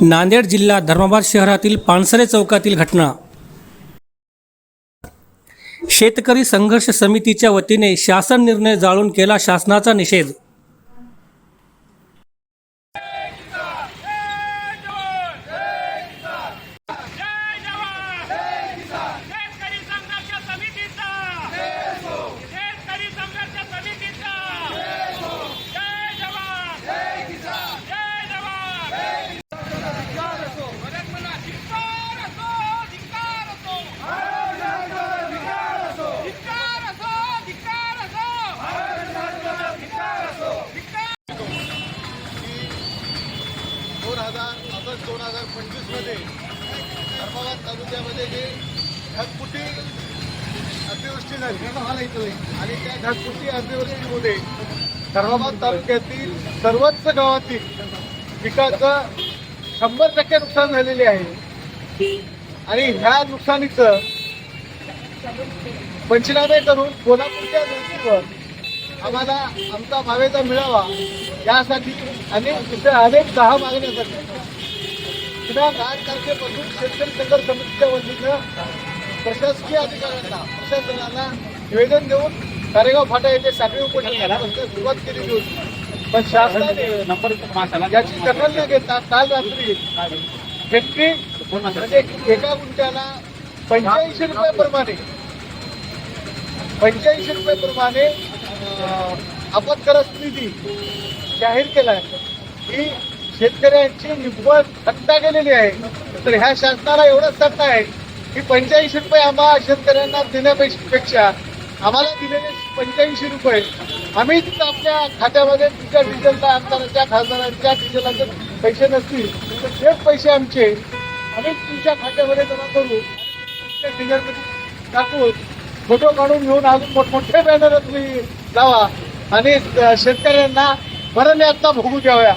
नांदेड जिल्हा धर्माबाद शहरातील पानसरे चौकातील घटना. शेतकरी संघर्ष समितीच्या वतीने शासन निर्णय जाळून केला शासनाचा निषेध. हजार ऑगस्ट दोन हजार पंचवीसमध्ये धर्माबाद तालुक्यामध्ये जे ढगपुटी अतिवृष्टी झाली. आणि त्या ढगपुटी अतिवृष्टीमध्ये धर्माबाद तालुक्यातील सर्वच गावातील पिकाचं शंभर टक्के नुकसान झालेले आहे. आणि ह्या नुकसानीचं पंचनामे करून कोल्हापूरच्या धर्तीवर आम्हाला आमचा भावेचा मिळावा यासाठी अनेक इथे अनेक दहा मागण्यासाठी पुन्हा आठ तारखेपासून शेतकरी संघर्ष समितीच्या वतीनं प्रशासकीय अधिकाऱ्यांना प्रशासनाला निवेदन देऊन कारेगाव फाटा येथे साखळी उपोषणाला सुरुवात केलेली होती. पण शासनाने याची दखल न घेता काल रात्री हेक्टरी म्हणजे एका गुंठ्याला पंच्याऐंशी रुपये प्रमाणे पंच्याऐंशी रुपये प्रमाणे अं, आपत्कारक निधी जाहीर केला आहे ही शेतकऱ्यांची निव्वळ थट्टा गेलेली आहे. तर ह्या शासनाला एवढंच थट्टा आहे की पंच्याऐंशी रुपये आम्हा शेतकऱ्यांना देण्यापेक्षा आम्हाला दिलेले पंच्याऐंशी रुपये आम्ही तिथं आपल्या खात्यामध्ये तुमच्या डिझेलला आमदारांच्या खासदारांच्या डिझेलाचे पैसे नसतील तर तेच पैसे आमचे. आम्ही तुमच्या खात्यामध्ये जमा करू. तुमच्या डिझेलमध्ये टाकून फोटो काढून घेऊन अजून मोठमोठे बॅनर तुम्ही लावा. आणि शेतकऱ्यांना मरण यातना भोगू द्याव्या